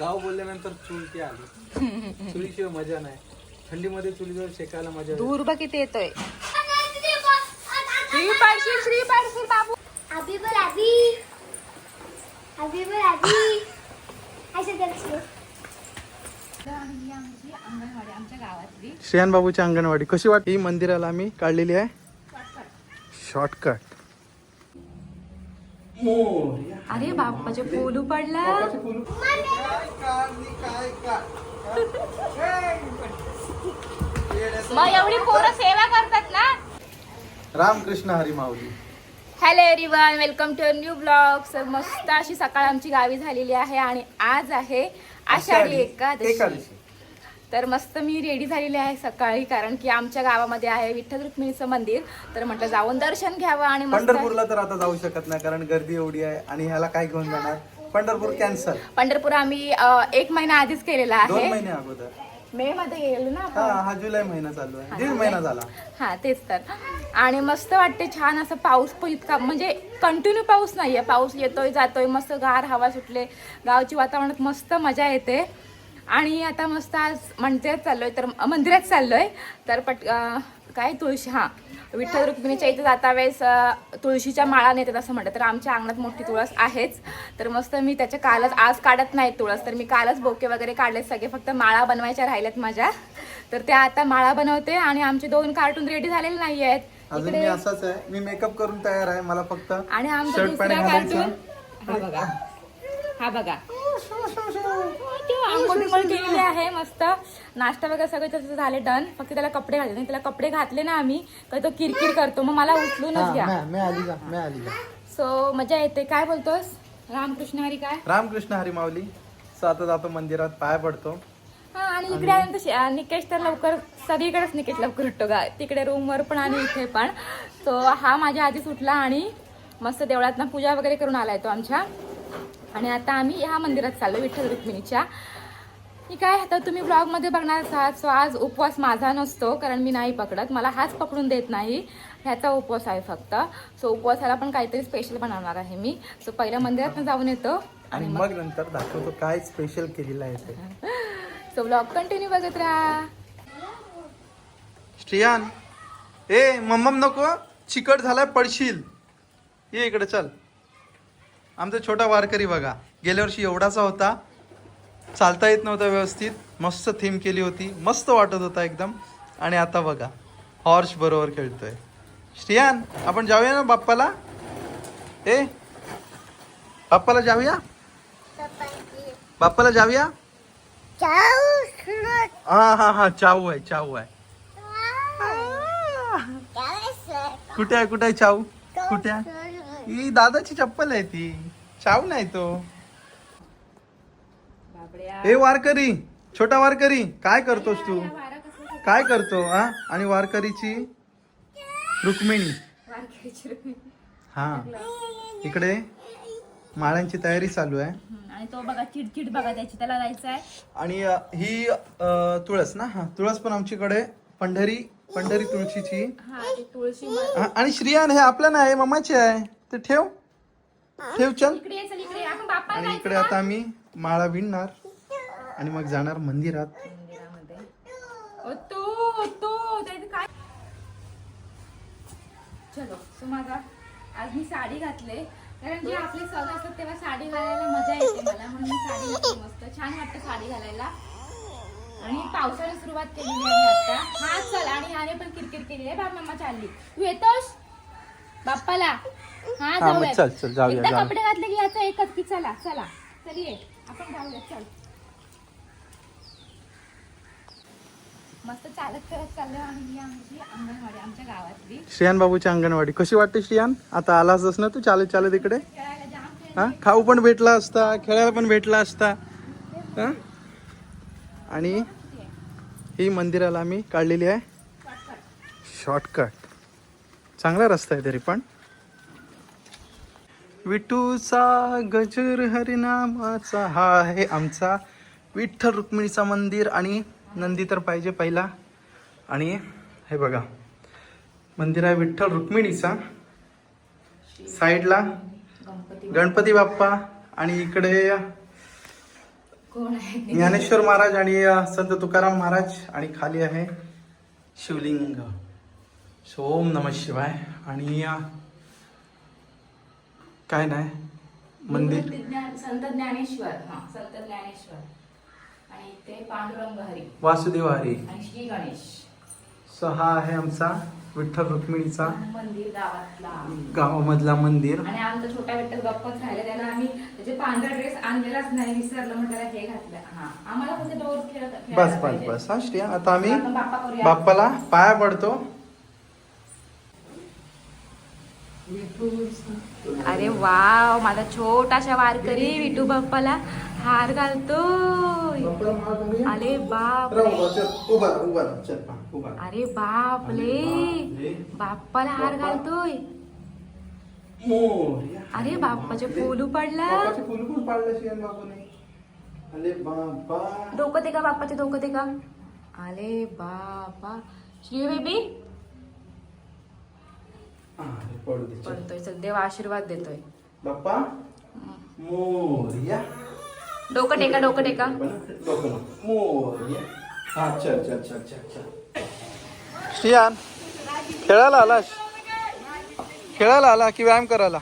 गाव बोलल्यानंतर चुलती आली. चुलीशिवाय मजा नाही. थंडीमध्ये चुलीवर शेकायला मजा. धूर बघ किती येतोय. श्री पाडशील पाडशील बाबू. बोल बोल श्रेयान बाबूची अंगणवाडी. कशी वाटते ही मंदिराला आम्ही काढलेली आहे. शॉर्टकट अरे बाप्पाचे पोलू पडला मग एवढी पोरं सेवा करतात ना? Ramakrishna Hari Mauli. Hello everyone welcome to new blog मस्त अशी सकाळ आमची गावी झालेली आहे आणि आज आहे आषाढी एकादशी. तर मस्त मी रेडी झालेली आहे सकाळी कारण की आमच्या गावामध्ये आहे विठ्ठल रुक्मिणीचं मंदिर. तर म्हटलं जाऊन दर्शन घ्यावं आणि मस्त पंढरपूरला तर आता जाऊ शकत नाही कारण गर्दी एवढी आहे आणि ह्याला काय घेऊन जाणार? पंढरपूर कॅन्सल पंढरपूर आम्ही अ, एक महिना आधीच केलेला दोन आहे. महिने अगोदर. मे मध्ये गेलो ना हा हा जुलै महिना चालू आहे. दीड महिना झाला. हा तेच तर. आणि मस्त वाटते छान असं पाऊस पण इतका म्हणजे कंटिन्यू पाऊस नाहीये. पाऊस येतोय जातोय मस्त गार हवा सुटले. गावची वातावरणात मस्त मजा येते. आणि आता मस्त आज मंदिरात चाललोय तर मंदिरात चाललोय. तर पट काय तुळशी हा. विठ्ठल रुक्मिणीच्या इथे जाता वेळेस तुळशीच्या माळा नेतात असं म्हणतात. तर आमच्या अंगणात मोठी तुळस आहेच. तर मस्त मी त्याच्या कालच आज काढत नाही तुळस. तर मी कालच बोके वगैरे काढले सगळे. फक्त माळा बनवायच्या राहिल्यात माझ्या. तर त्या आता माळा बनवते आणि आमचे दोन कार्टून रेडी झालेले नाही आहेत अजून मी असाच आहे. मी मेकअप करून तयार आहे. मला फक्त आणि आमचा दुसरा कार्टून हा बघा. हा बघा. आंघोळ बिंघोळ केलेली आहे मस्त. नाश्ता वगैरे सगळे त्याचं झाले डन फक्त त्याला कपडे घातले. नाही त्याला कपडे घातले ना आम्ही तर तो किरकिर करतो. मग मला उचलूनच घ्या. मी आली का मी आली का सो मजा येते. काय बोलतोस? रामकृष्ण हरी काय? रामकृष्ण हरी माऊली. सो आता जातो मंदिरात पाय पडतो. हा आणि इकडे आल्यानंतर शे- अं, निकेश तर लवकर सगळीकडेच निकेश लवकर उठतो गा. तिकडे रूमवर पण आणि इथे पण. सो हा माझ्या आधीच उठला आणि मस्त देवळात पूजा वगैरे करून आलाय तो आमच्या. आणि आता आम्ही ह्या मंदिरात चाललो विठ्ठल रुक्मिणीच्या. ही काय आता तुम्ही ब्लॉगमध्ये बघणार आहात सो आज उपवास माझा नसतो कारण मी नाही पकडत. मला हाच पकडून देत नाही. ह्याचा उपवास आहे फक्त. सो उपवासाला पण काहीतरी स्पेशल बनवणार आहे मी. सो पहिल्या मंदिरात जाऊन येतो. आणि मग नंतर दाखवतो काय स्पेशल केलेलं आहे ते. सो ब्लॉग कंटिन्यू बघत राहा. श्रियान ए मम्मम नको चिकट झालाय पडशील. ये इकडे चल. आमचा छोटा वारकरी बघा. गेल्या वर्षी एवढाचा होता. चालता येत नव्हता व्यवस्थित. मस्त थीम केली होती. मस्त वाटत होता एकदम. आणि आता बघा हॉर्स बरोबर खेळतोय. श्रियान आपण जाऊया ना बाप्पाला? ए बाप्पाला जाऊया? बाप्पाला जाऊया? हा हा हा चाऊ आहे चाऊ आहे. कुठे आहे कुठे आहे चाऊ? कुठे आहे? ही दादाची चप्पल आहे ती. चाऊ नाही तो. ए वारकरी छोटा वारकरी काय करतोस तू? काय करतो हा? आणि वारकरीची? रुक्मिणी. हा. इकडे माळ्यांची तयारी चालू आहे. आणि तो बघा चिडचिड बघा त्याची त्याला जायचं आहे आणि अ, ही अ, तुळस ना? हा तुळस पण आमच्याकडे पंढरी पंढरी तुळशीची. हा ती तुळशी हा, आणि श्रियान हे आपलं नाही मम्माचे आहे. ते ठेव. ठेव चल. इकडे ये, चल इकडे ये. आपण बाप्पा आणि इकडे आता आम्ही माळा विणणार. आणि मग जाणार मंदिरात. मंदिरामध्ये. ओ तो तो त्याचं काय? चलो सो माझा आज मी साडी घातले. कारण जे आपले सण असतात तेव्हा साडी घालायला मजा येते मला म्हणून मी साडी घातली मस्त. छान वाटतं साडी घालायला. आणि पावसाळी सुरुवात केलेली आहे आता. हा चल आणि ह्याने पण किरकिर केली आहे. बाप मम्मा चालली. तू येतोस? बाप्पाला. हा हा, जाऊया चल, चल, जाऊया, एकदा जाऊया. कपडे घातले की याचा एकच की चला चला. चल ये. आपण जाऊया चल. मस्त चालत करत चाललोय आणि आमची अंगणवाडी आमच्या गावातली. श्रियान बाबूची अंगणवाडी. कशी वाटते श्रियान? आता आला असतास ना तू चालत चालत इकडे? हा? खाऊ पण भेटला असता खेळायला पण भेटला असता. हा? आणि ही मंदिराला आम्ही काढलेली आहे. शॉर्टकट चांगला रस्ता आहे तरी पण. विठूचा गजर हरिनामाचा हा आहे आमचा विठ्ठल रुक्मिणीचा मंदिर आणि नंदी तर पाहिजे पहिला. आणि हे बघा मंदिर आहे विठ्ठल रुक्मिणीचा. साईडला गणपती गणपती बाप्पा आणि इकडे ज्ञानेश्वर महाराज आणि संत तुकाराम महाराज आणि खाली आहे शिवलिंग. ओम नम शिवाय. आणि काय नाही मंदिर. संत ज्ञानेश्वर. हा संत ज्ञानेश्वर. आणि इथे पांडुरंग हरी वासुदेव हरी आणि श्री गणेश. सो हा आहे आमचा विठ्ठल रुक्मिणीचा. मंदिर गावातला गावामधला मंदिर. आणि आमचा छोटा विठ्ठल गप्पच राहिला. त्याला आम्ही त्याचे पांढरा ड्रेस आणलेलाच नाही विसरलं हे घातलं. हा आम्हाला बस बस बस. हा श्रेया आता आम्ही. बाप्पाला पाया पडतो. अरे वाव माझा छोटासा वारकरी विठू बाप्पाला हार घालतोय. अरे बाप अरे बापले बाप्पाला हार घालतोय. अरे बाप्पाचे फुलू पडला. डोकं ते का बाप्पाचे डोकं ते का? अरे बापा श्री बेबी. पडू दे, चल. पडतोय चल देव आशीर्वाद देतोय. बाप्पा मोरया. डोकं टेका डोकं टेका. डोकं नको. मोरया. हा चल चल चल चल चल. श्रियान खेळायला आलास? खेळायला आला की व्यायाम करायला?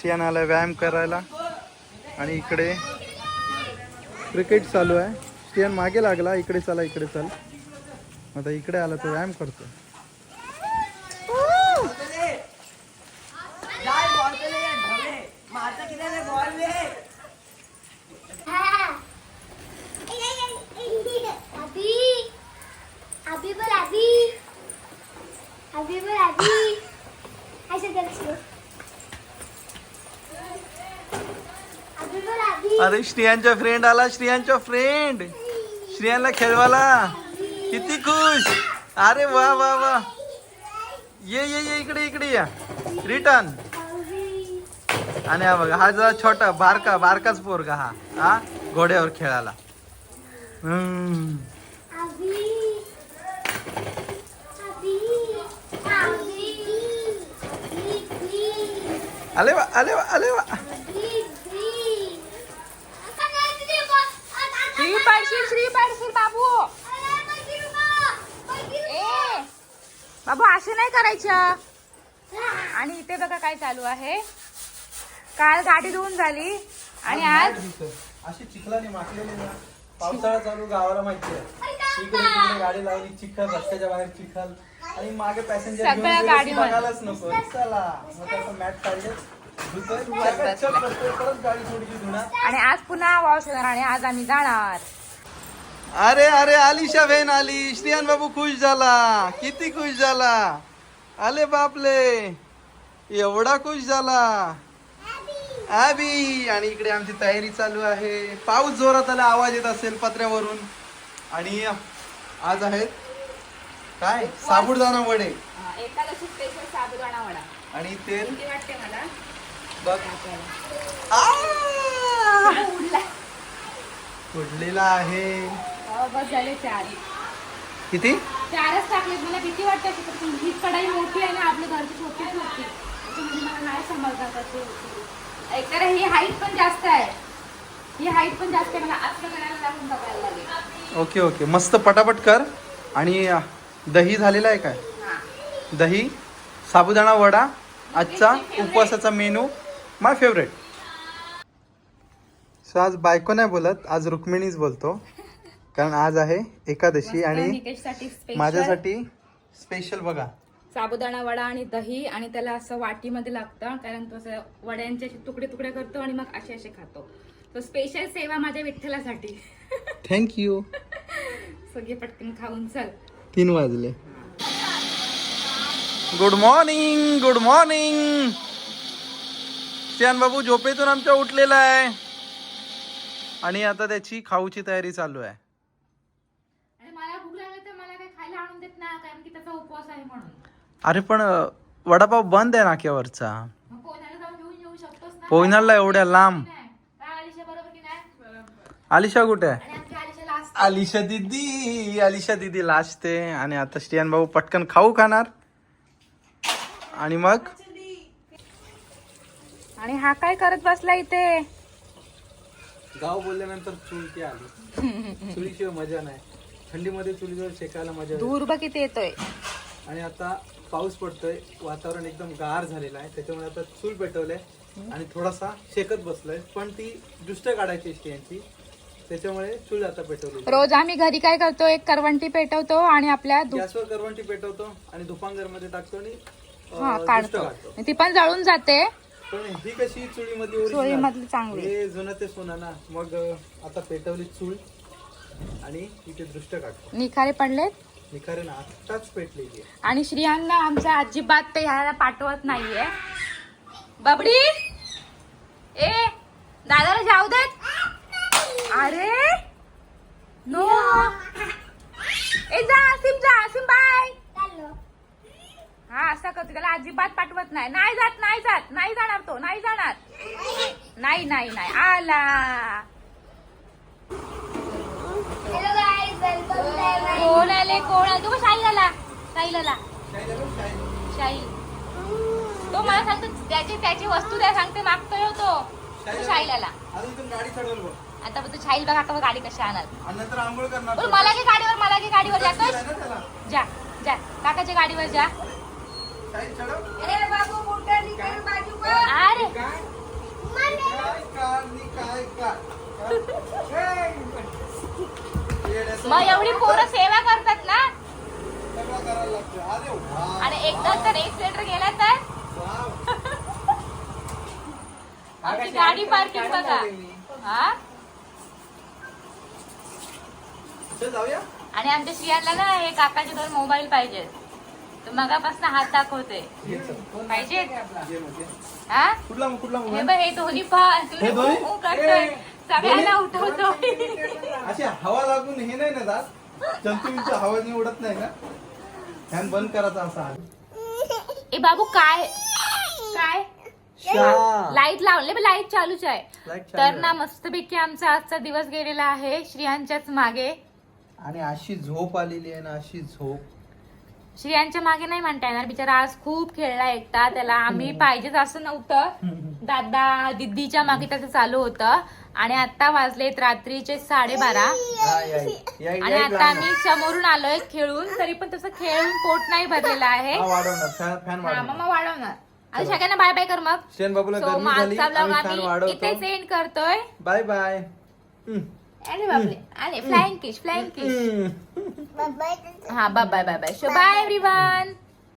श्रियान आला व्यायाम करायला. आणि इकडे क्रिकेट चालू आहे. श्रियान मागे लागला इकडे चला इकडे चल. आता इकडे आला तो व्यायाम करतो अभी अभी बोल अभी अभी बोल अभी ऐसे कर इसको अभी बोल अभी अरे श्रियांचा फ्रेंड आला श्रियांचा फ्रेंड श्रियांना खेळवाला किती खुश. अरे वा वा वा. ये ये ये इकडे इकडे या. रिटर्न आणि हा बघा हा जरा छोटा बारका बारकाच पोरगा हा हा घोड्यावर खेळायला. हम्म. अभी अभी अभी वा आले वा श्री पाडशील श्री पाडशील बाबू ए बाबू असे नाही करायच्या आणि इथे बघा काय चालू आहे काल गाडी धुवून झाली आणि आज अशी चिखलाने माखलेली ना पावसाळा चालू गावाला माहिती आहे इकडे गाडी लावली चिखल रस्त्याच्या बाहेर चिखल आणि मागे पॅसेंजर सगळ्या गाडीमध्ये. बघायलाच नको. चला मग त्याचं मॅट काढले धुतोय सगळ्यात चल बसतोय, परत गाडी थोडीशी धुणार. आणि आज पुन्हा वॉश होणार आणि आज आम्ही जाणार. अरे अरे आलिशा बहीण आली. श्रियान बाबू खुश झाला. किती खुश झाला. आले बापले. एवढा खुश झाला. आबी. आणि इकडे आमची तयारी चालू आहे. पाऊस जोरात आला आवाज येत असेल पत्र्यावरून. आणि आज आहेत काय? साबुदाणा वडे. एकादशी स्पेशल साबुदाणा वडा. आणि तेल किती वाटते मला. बघ. आ! उडलेला आहे. हो, बस झाले चार. किती? चारच टाकलेत. मला किती वाटतं ही कढाई मोठी आहे ना आपल्या घरची छोटीच होती मला नाही एकतर ही हाईट पण जास्त आहे. ही हाईट पण जास्त आहे. मला करायला लागून बघायला लागेल. Okay okay. मस्त पटापट कर. आणि दही झालेला आहे काय? दही साबुदाणा वडा आजचा उपवासाचा मेनू माय फेवरेट सो आज बायको नाही बोलत आज रुक्मिणीच बोलतो. कारण आज आहे एकादशी आणि माझ्यासाठी स्पेशल बघा. साबुदाणा वडा आणि दही आणि त्याला असं वाटीमध्ये लागतं कारण तो असं वड्यांचे तुकडे तुकडे करतो आणि मग असे असे खातो. तो स्पेशल सेवा माझ्या विठ्ठलासाठी. थँक्यू सगळे पटकन खाऊन चल. तीन वाजले. गुड मॉर्निंग गुड मॉर्निंग श्यान बाबू झोपेतून आमच्या उठलेला आहे. आणि आता त्याची खाऊची तयारी चालू आहे. आणि मला भूक लागली तर मला काही खायला आणून देत नाही कारण की त्याचा उपवास आहे म्हणून. अरे पण वडापाव बंद आहे नाक्यावरचा मग पोहण्याला जाऊन घेऊन येऊ शकतोस ना? पोयनाडला एवढ्या लांब. नाही. काय आलिशा बरोबर की नाही? आलिशा कुठे आहे? आलिशा दिदी आलिशा दिदी लाजते आणि आता श्रियान भाऊ पटकन खाऊ खाणार. आणि मग? आणि हा काय करत बसला इथे? गाव बोलल्यानंतर चुलती आली. चुलीशिवाय मजा नाही. थंडीमध्ये चुलीवर शेकायला मजा. धूर बघ किती येतोय. आणि आता पाऊस पडतोय. वातावरण एकदम गार झालेलं आहे. त्याच्यामुळे आता चूल पेटवलंय. आणि थोडासा शेकत बसलोय. पण ती दृष्ट काढायची असते यांची त्याच्यामुळे चूल आता पेटवली. रोज आम्ही घरी काय करतो? एक करवंटी पेटवतो आणि आपल्या धू- गॅसवर करवंटी पेटवतो आणि दुपांगरमध्ये टाकतो आणि अं, हा काढतो. काढतो ती पण जळून जाते. पण ही कशी चुलीमधली original? चोळीमधली चांगली. हे जुनं ते सोनं ना. मग अं, आता पेटवली चूल आणि इथे दृष्ट काढतो. निखारे पडलेत? निखारे ना आत्ताच पेटलेली आहे. आणि श्रियांना आमच्या अजिबात ते ह्याला पाठवत नाहीये. बबडी! ए दादाला जाऊ देत. अरे? नो. ए जा आसिम जा आसिम बाय. हा असं करतो त्याला अजिबात पाठवत नाही. नाही जात नाही जात. नाही जाणार तो नाही जाणार. नाही नाही नाही. आला. वेलकम कोण आले कोण आले तू शाही आला शाही आला शाही. तो मला सांगतो त्याची त्याची वस्तू द्या सांगते मागतोय हो तो शाहील आला आता तू शाहील बघ आता गाडी कशी आणणार मला की गाडीवर मला की गाडीवर जातोय जा जा. काकाच्या गाडीवर जा. अरे बाबू मग एवढी पोरं सेवा करतात ना? आणि एकदा तर एक सिलेंडर गेला तर. आमची गाडी पार्किंग बघा. हा? आणि आमच्या श्रियांना ना हे काकाचे दोन मोबाईल पाहिजेत. तर मगापासून हात दाखवते. घे. हा? कुठला कुठला हे मोबाईल बघ हे दोन्ही हे करतोय. सगळ्यांना उठवतो अशी हवा लागून हे नाही ना जात. जंतूंच्या हवाने उडत नाही का फॅन बंद करायचा असा ए बाबू काय? काय? लाइट लावले लाइट चालूच आहे. तर. ना मस्तपैकी आमचा आजचा दिवस गेलेला आहे. श्रियांच्याच मागे. आणि अशी झोप आलेली आहे ना अशी झोप. श्रियांच्या मागे नाही म्हणता येणार बिचारा आज खूप खेळला एकटा त्याला आम्ही पाहिजेच असं नव्हतं. दादा दिदीच्या मागे त्याचं चालू होतं. आणि आता वाजलेत रात्रीचे साडेबारा. या- आणि आता आम्ही समोरून आलोय खेळून तरी पण तसं खेळून पोट नाही भरलेलं आहे. हा वाढवणार फॅन फॅन हा वाढवणार. मग वाढवणार. आता सगळ्यांना बाय बाय कर मग. शेण बाबूला So, गरमी मग झाली आजचा ब्लॉग आम्ही फॅन आम्ही वाढवतो. इथे सेंड करतोय. बाय बाय अरे बापरे. अरे फ्लाइंग किश फ्लाइंग किश हम्म. बाय हा bye bye bye bye so bye everyone